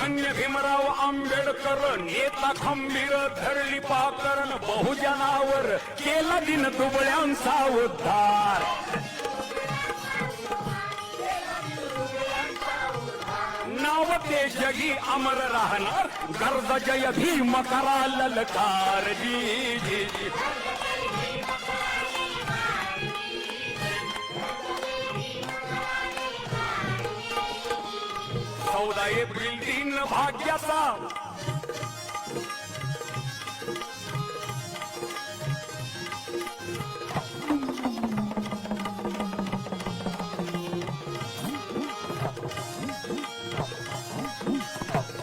धन्य भीमराव आंबेडकर नेता खंबीर धरली पाकरण बहुजनावर केला दिन दुबळ्यांचा उद्धार. नाव ते जगी अमर राहणार गर्द जय भीम करा ललकार जी जी जी. चौदा बिल्डिंग भाग्याचा Oh.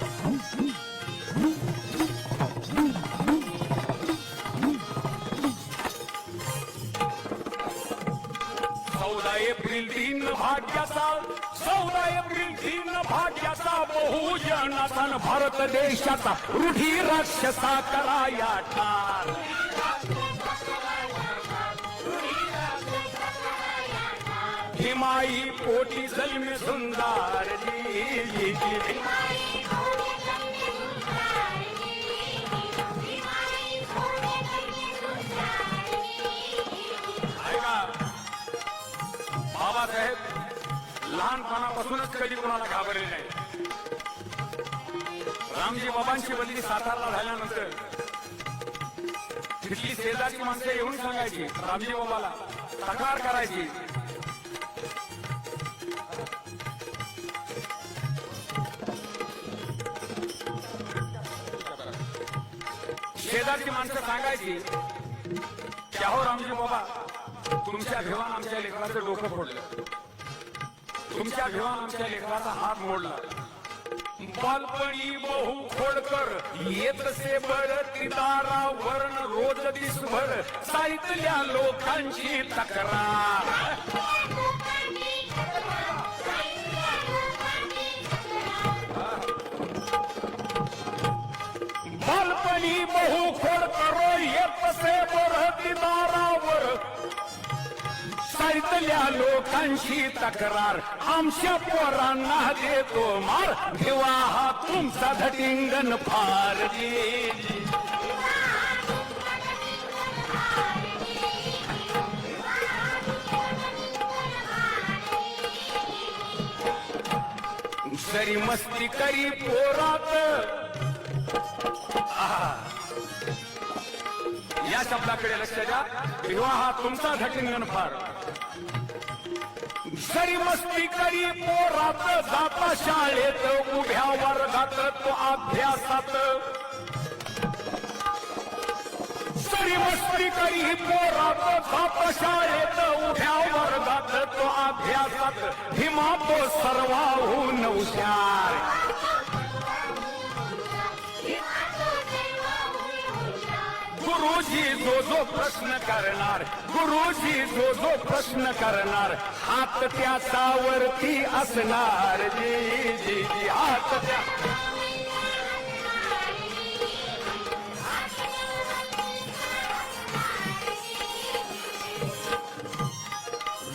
हो भाग्याचा बहुजनाचा भारत देशाचा रुढी राक्षसा कराया ठार. हिमाई पोटी जन्म सुंदर बाबासाहेब लहानपणापासूनच कधी कोणाला घाबरले नाही रामजी बाबांची बदली सातारला झाल्यानंतर. तिथली शेजारची माणसं येऊन सांगायची रामजी बाबाला तक्रार करायची. शेजारची माणसं सांगायची की अहो रामजी बाबा तुमच्या भिवान आमच्या लेकराचं डोकं फोडलं. तुमच्या भिवान आमच्या लेकराचा हात मोडला. बालपणी बहु खोडकर येत से बळ तिदारा वर्ण रोज दिसभर साहित्या लोकांची तक्रार. बालपणी बहु खोडकर येत से बळ तिदारावर साहित्या लोकांशी तक्रार. आमच्या पोरांना देतो मार. भिवा हा तुमचा धटिंगण फार. जरी मस्ती करी पोरात. या शब्दाकडे लक्ष द्या. विवाह तुमचा धटिंगण फार. सरी मस्ती करी पोरात जाता शाळेत उभ्या वर्गात तो अभ्यासात. सरी मस्ती करी पोरात जाता शाळेत उभ्या वर्गात तो अभ्यासात. हिमाप तो सर्वाहून हुशार. गुरुजी जो जो प्रश्न करणार गुरुजी जो जो प्रश्न करणार हात त्याचा वरती असणार. जी जी जी हात त्या.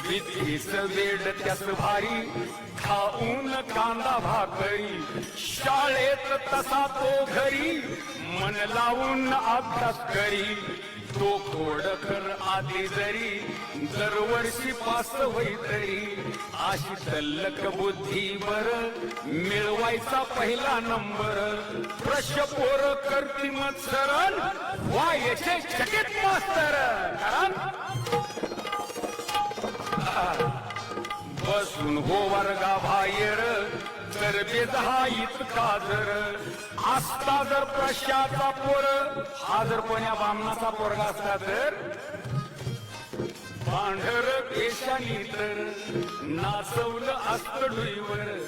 विधीच वेड त्यास भारी खाऊन कांदा भाकरी शाळेत तसा तो घरी। मन लावून अभ्यास करी। तो खोडकर आधी जरी। दरवर्षी पास होई तरी। अशी तल्लक बुद्धीवर मिळवायचा पहिला नंबर। प्रश्न पोर करती मत्सरण व्हायचे चकित मास्तर। कारण हो वर्गा बाहेर तर बेदहा इतका जर असता जर प्रशाचा पोर हा जर कोण्या बामणाचा पोरगा असता तर? पांढर पेशानी तर. नाचवलं असत डुईवर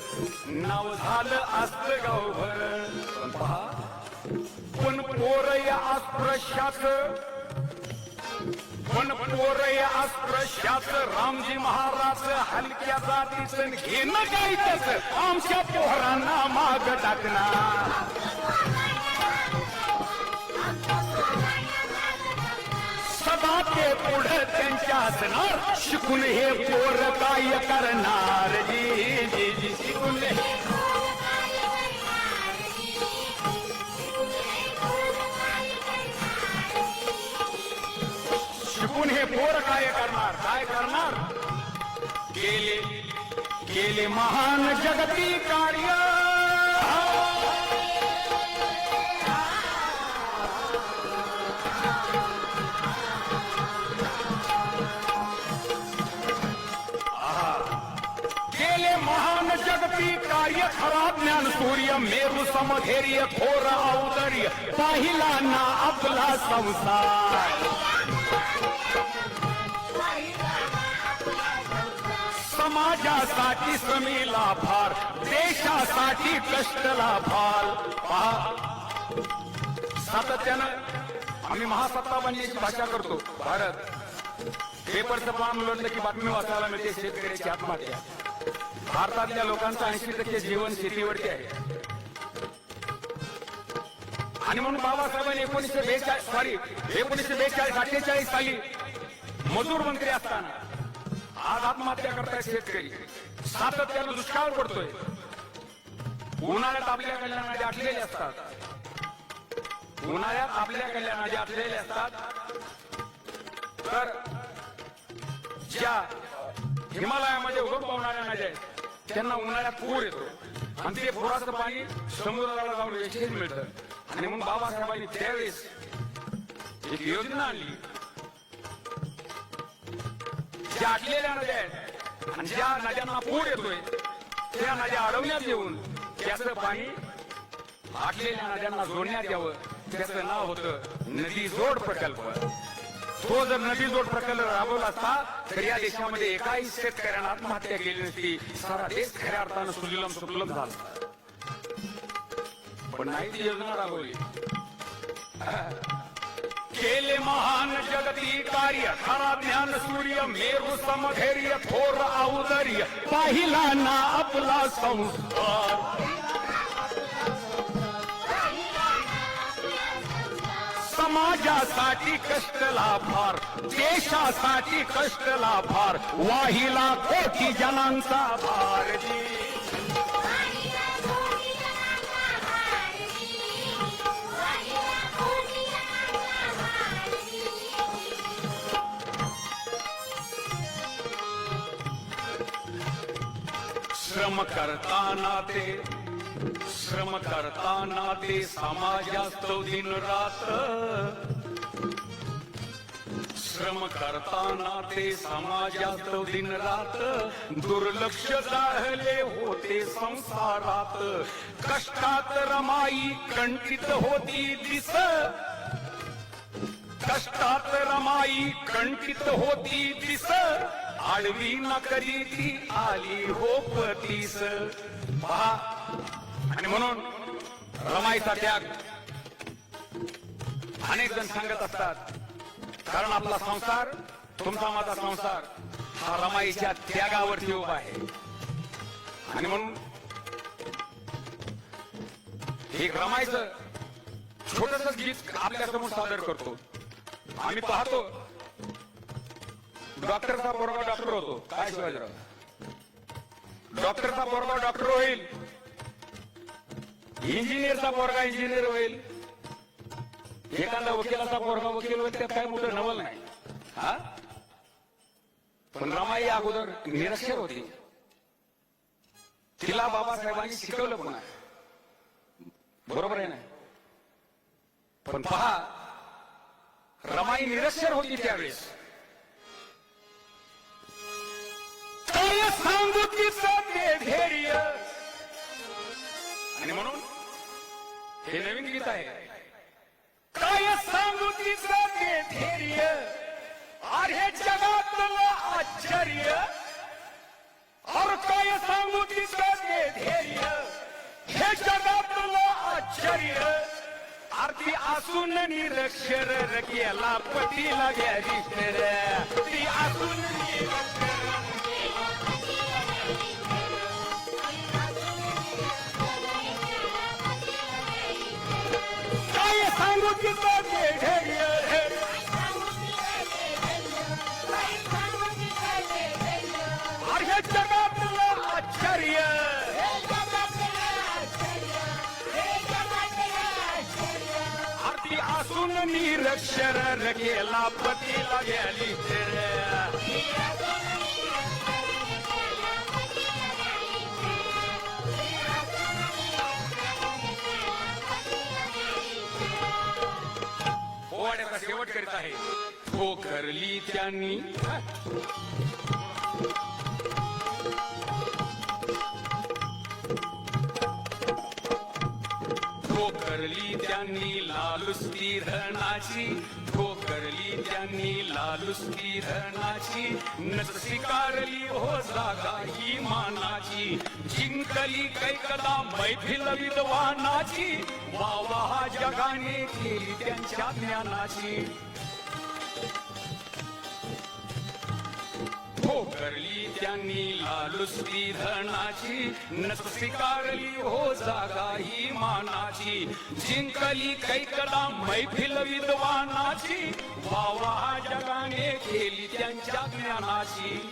नाव झालं असत गावभर. पण पहा. पण पोर या अस्पृश्याचं पण पोर अस्पृश्याच रामजी महाराज हलक्या जातीचं घेणं काही त्याच? आमच्या पोरांना माग टाकणार. सदा ते पुढे त्यांच्या असणार. शिकून हे पोर काय करणार? जी जी जी शिकून हे पोर काय करणार? काय करणार? केले केले महान जगती कार्य. केले महान जगती कार्य खरा ज्ञान सूर्य, मेरू समधैर्य, थोर औदर्य, पाहिला ना आपला संसार. समाजासाठी समीला फार देशासाठी कष्टला फार पहा. सातत्यानं आम्ही महासत्ता बनण्याची भाषा करतो. भारत. पेपरचं पान उलटलं की बातमी वाचायला मिळते शेतकऱ्याची आत्महत्या. भारतातल्या लोकांचं ऐंशी टक्के जीवन शेतीवरती आहे. आणि म्हणून बाबासाहेबांनी एकोणीसशे बेचाळीस सॉरी एकोणीसशे बेचाळीस अठ्ठेचाळीस साली मजूर मंत्री असताना आज आत्महत्या करताय शेतकरी. सातत्यानं दुष्काळ पडतोय. उन्हाळ्यात आपल्या कल्याणाचे आटलेले असतात. उन्हाळ्यात आपल्या कल्याणाचे आटलेले असतात. तर ज्या हिमालयामध्ये उगम पावणाऱ्या नद्या आहेत त्यांना उन्हाळ्यात पूर येतो. आणि ते पुराचं पाणी समुद्राला जाऊन यशेच मिळतं. आणि मग बाबासाहेबांनी त्यावेळेस एक योजना आणली. आटलेल्या नद्या आहेत आणि ज्या नद्यांना पूर येतोय त्या नद्या अडवण्यात येऊन त्याचं पाणी आटलेल्या नद्यांना जोडण्यात यावं त्याचं नाव होतं नदी जोड प्रकल्प. तो जर नदी जोड प्रकल्प राबवला असता तर या देशामध्ये एकाही शेतकऱ्यानं आत्महत्या केली नसती सारा देश खऱ्या अर्थानं सुजलम सुफलम झाला. पण नाही ती योजना राबवली. केले महान जगती कार्य खरा ज्ञान सूर्य मेरू समधैर्य थोर औदर्य पाहिला ना आपला संस्कार. समाजासाठी कष्ट लाभार देशासाठी कष्ट लाभार वाहिला कोटी जनांचा भारती श्रम करताना ते श्रम करताना ते समाजास्तव दिन रात श्रम करताना ते समाजास्तव दिन रात दुर्लक्ष जाहले होते संसारात. कष्टात रमाई कंठित होती दिस. कष्टात रमाई कंठित होती दिस. आडवी न कधी ती आली हो पतीस. पहा. आणि म्हणून रमाईचा त्याग. अनेक जण सांगत असतात कारण आपला संसार तुमचा माझा संसार हा रमाईच्या त्यागावरती उभा आहे. आणि म्हणून एक रमाईचं छोटस गीत आपल्यासमोर सादर करतो. आम्ही पाहतो डॉक्टरचा पोरगा डॉक्टर होतो. काय शिवाजीराव डॉक्टरचा पोरगा डॉक्टर होईल. इंजिनियरचा पोरगा इंजिनियर होईल. एखादा वकिलाचा पोरगा वकील होईल त्यात काय मोठं नवल नाही. हा? पण रमाई अगोदर निरक्षर होती. तिला बाबासाहेबांनी शिकवलं पण आहे बरोबर आहे ना? पण पहा रमाई निरक्षर होती त्यावेळेस. सांगू तिचं धैर्य. आणि म्हणून हे नवीन गीत आहे. काय सांगू तिचं ते धैर्य? अरे जगातलं आश्चर्य. और काय सांगू तिचं ते धैर्य? हे जगातलं आश्चर्य. आरती असून निरक्षर केला पतीला गॅरिस्टर ती असून निरक्षर सांगू तिला ते ढेरिया रे अरे जगातलं आश्चर्य आरती असून निरक्षर गेला पतीला गेली शेवट आहे. ठोकरली त्यांनी. ठोकरली त्यांनी लालुस्ती धरणाची ठोकरली त्यांनी लालुस्ती धरणाची न स्वीकारली हो जागा ही मानाची जिंकली कैकदा मैफिल विद्वानाची वा वा जगाने केली त्यांच्या ज्ञानाची. ठोकरली त्यांनी लालुस्ती धनाची नस स्वीकारली हो जागा ही मानाची. जिंकली कैकदा मैथिल विद्वानाची. वावा जगाने केली त्यांच्या ज्ञानाची.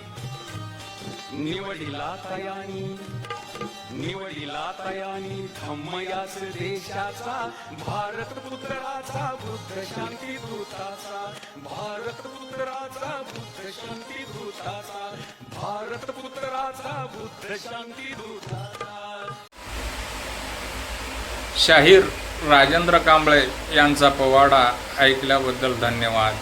निवडिला तयानी. निवडिला तयानी धम्मयास देशाचा भारत पुत्राचा बुद्ध शांती दूताचा भारत पुत्राचा बुद्ध शांती दूताचा भारत पुत्राचा बुद्ध शांती दूताचा शाहीर राजेंद्र कांबळे यांचा पोवाडा ऐकल्याबद्दल धन्यवाद.